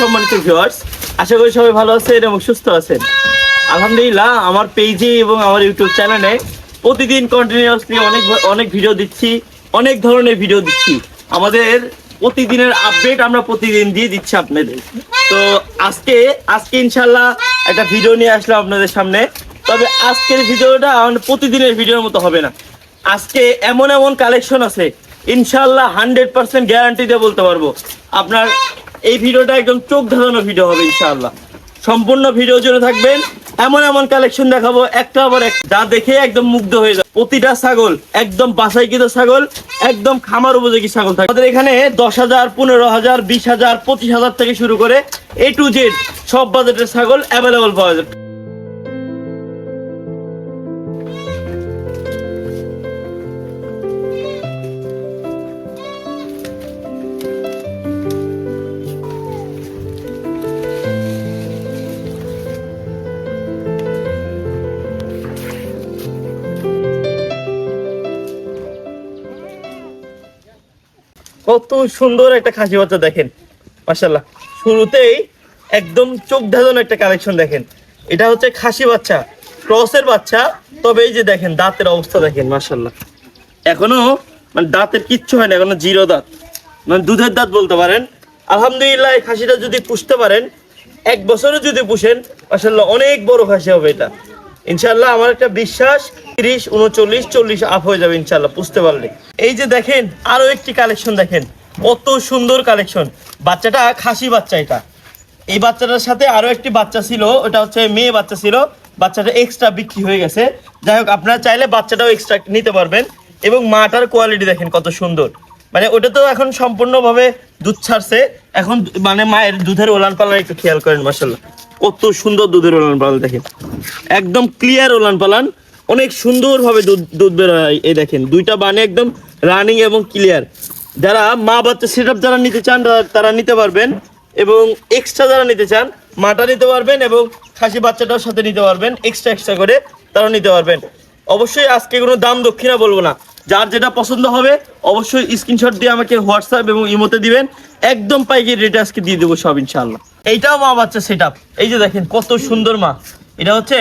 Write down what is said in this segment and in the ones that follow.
সম্মানিত ভিউয়ার্স আশা করি সবাই ভালো আছেন এবং সুস্থ আছেন। আলহামদুলিল্লাহ, আমার পেজে এবং আমার ইউটিউব চ্যানেলে প্রতিদিন কন্টিনিউয়াসলি অনেক অনেক ভিডিও দিচ্ছি, অনেক ধরনের ভিডিও দিচ্ছি। আমাদের প্রতিদিনের আপডেট আমরা প্রতিদিন দিয়ে দিচ্ছি আপনাদের। তো আজকে আজকে ইনশাল্লাহ একটা ভিডিও নিয়ে আসলাম আপনাদের সামনে। তবে আজকের ভিডিওটা আমাদের প্রতিদিনের ভিডিওর মতো হবে না। আজকে এমন এমন কালেকশন আছে ইনশাল্লাহ হান্ড্রেড পার্সেন্ট গ্যারান্টি দিয়ে বলতে পারব। আপনার এই ভিডিওটা একদম চোখ ধাঁধানো ভিডিও হবে, ইনশাআল্লাহ। সম্পূর্ণ ভিডিও জুড়ে থাকবেন। এমন এমন কালেকশন দেখাবো, একটা আবার এক যা দেখে একদম মুগ্ধ হয়ে যাবে। প্রতিটা ছাগল, একদম বাসাইকৃত ছাগল, একদম খামার উপযোগী ছাগল থাকে। আমাদের এখানে দশ হাজার, পনেরো হাজার, বিশ হাজার, পঁচিশ হাজার থেকে শুরু করে এ টু জেড সব বাজেটের ছাগল অ্যাভেলেবল পাওয়া যায় কত সুন্দর একটা খাসি বাচ্চা দেখেন মাসাল্লাহ শুরুতেই একদম চোখ ধাঁধানো একটা কালেকশন দেখেন। এটা হচ্ছে খাসি বাচ্চা, ক্রসের বাচ্চা, তবে এই যে দেখেন, দাঁতের অবস্থা দেখেন মাসাল্লাহ এখনও মানে দাঁতের কিচ্ছু হয় না, এখনও জিরো দাঁত। মানে দুধের দাঁত বলতে পারেন। আলহামদুলিল্লাহ, এই খাসিটা যদি পুষতে পারেন, এক বছরও যদি পুষেন মাসাল্লাহ অনেক বড় খাসি হবে এটা। ইনশাল্লাহ আমার একটা বিশ্বাস তিরিশ, উনচল্লিশ, চল্লিশ আপ হয়ে যাবে ইনশাল্লাহ বুঝতে পারলে। এই যে দেখেন, আরও একটি কালেকশন দেখেন। কত সুন্দর কালেকশন বাচ্চাটা খাসি বাচ্চা এটা। এই বাচ্চাটার সাথে আরও একটি বাচ্চা ছিল, ওটা হচ্ছে মেয়ে বাচ্চা ছিল। বাচ্চাটা এক্সট্রা বিক্রি হয়ে গেছে। যাই হোক, আপনারা চাইলে বাচ্চাটাও এক্সট্রা নিতে পারবেন। এবং মাটার কোয়ালিটি দেখেন কত সুন্দর। মানে ওটা তো এখন সম্পূর্ণভাবে দুধ ছাড়ছে। এখন মানে মায়ের দুধের ওলান পালান একটু খেয়াল করেন মাসাল্লাহ কত সুন্দর দুধের ওলান পালান দেখেন। একদম ক্লিয়ার ওলান পালান। অনেক সুন্দরভাবে দুধ দুধ বের হয়। এই দেখেন, দুইটা বানে একদম রানিং এবং ক্লিয়ার যারা মা বাচ্চা সেট যারা নিতে চান, তারা- নিতে পারবেন এবং এক্সট্রা যারা নিতে চান, মাটা নিতে পারবেন এবং খাসি বাচ্চাটার সাথে নিতে পারবেন এক্সট্রা এক্সট্রা করে তারা নিতে পারবেন। অবশ্যই আজকে কোনো দাম দক্ষিণা বলব না। যার যেটা পছন্দ হবে, অবশ্যই স্ক্রিনশট দিয়ে আমাকে হোয়াটসঅ্যাপ এবং ইমোতে দিবেন। একদম পাইকারি রেটে আজকে দিয়ে দেবো সব ইনশাল্লাহ এইটাও মা বাচ্চা সেট এই যে দেখেন, কত সুন্দর মা। এটা হচ্ছে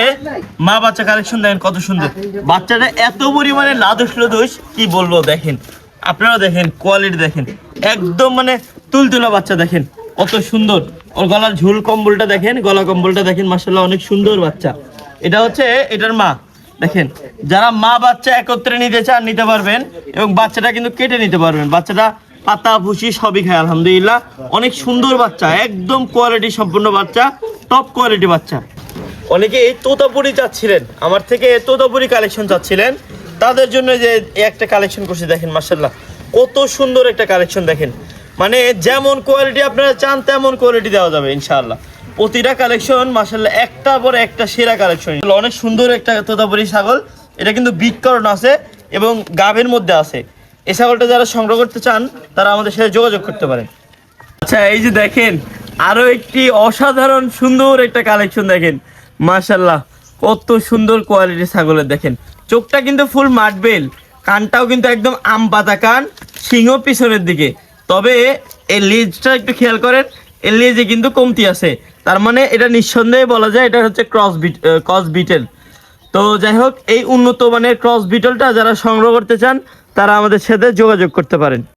মা বাচ্চা কালেকশন দেখেন কত সুন্দর। বাচ্চাটা এত পরিমাণে লাদোষ লদোষ কি বলব, দেখেন। আপনারা দেখেন কোয়ালিটি দেখেন। একদম মানে তুলতুলা বাচ্চা, দেখেন। কত সুন্দর। ওর গলার ঝুল কম্বলটা দেখেন, গলা কম্বলটা দেখেন মাসাল্লাহ অনেক সুন্দর বাচ্চা। এটা হচ্ছে এটার মা, দেখেন। যারা মা বাচ্চা একত্রে নিতে চান, নিতে পারবেন এবং বাচ্চাটা কিন্তু কেটে নিতে পারবেন। বাচ্চাটা পাতা, ভুসি সবই খায়, আলহামদুলিল্লাহ। অনেক সুন্দর বাচ্চা, একদম কোয়ালিটি সম্পূর্ণ বাচ্চা টপ কোয়ালিটি বাচ্চা। অনেকে এই তোতাপুরি চাচ্ছিলেন আমার থেকে তোতাপুরি কালেকশন চাচ্ছিলেন। তাদের জন্য যে একটা কালেকশন করছি, দেখেন মার্শাল্লাহ কত সুন্দর একটা কালেকশন দেখেন। মানে যেমন কোয়ালিটি আপনারা চান, তেমন কোয়ালিটি দেওয়া যাবে, ইনশাআল্লাহ। প্রতিটা কালেকশন মার্শাল্লাহ একটা পর একটা সেরা কালেকশন অনেক সুন্দর একটা তোতাপুরি ছাগল। এটা কিন্তু বিট করানো আছে এবং গাভের মধ্যে আছে। এই ছাগলটা যারা সংগ্রহ করতে চান, তারা আমাদের সাথে যোগাযোগ করতে পারেন। আচ্ছা এই যে দেখেন, আরও একটি অসাধারণ সুন্দর একটা কালেকশন দেখেন। মাশাল্লাহ কত সুন্দর কোয়ালিটি ছাগলের দেখেন। চোখটা কিন্তু ফুল মাটবেল কানটাও কিন্তু একদম আম পাতা কান, সিংহ পিছনের দিকে। তবে এই লেজটা একটু খেয়াল করেন, এই লেজে কিন্তু কমতি আছে। তার মানে এটা নিঃসন্দেহে বলা যায় এটা হচ্ছে ক্রস বিট ক্রস বিটেল তো যাই হোক, এই উন্নত মানের ক্রস বিটলটা যারা সংগ্রহ করতে চান, তারা আমাদের সাথে যোগাযোগ করতে পারেন।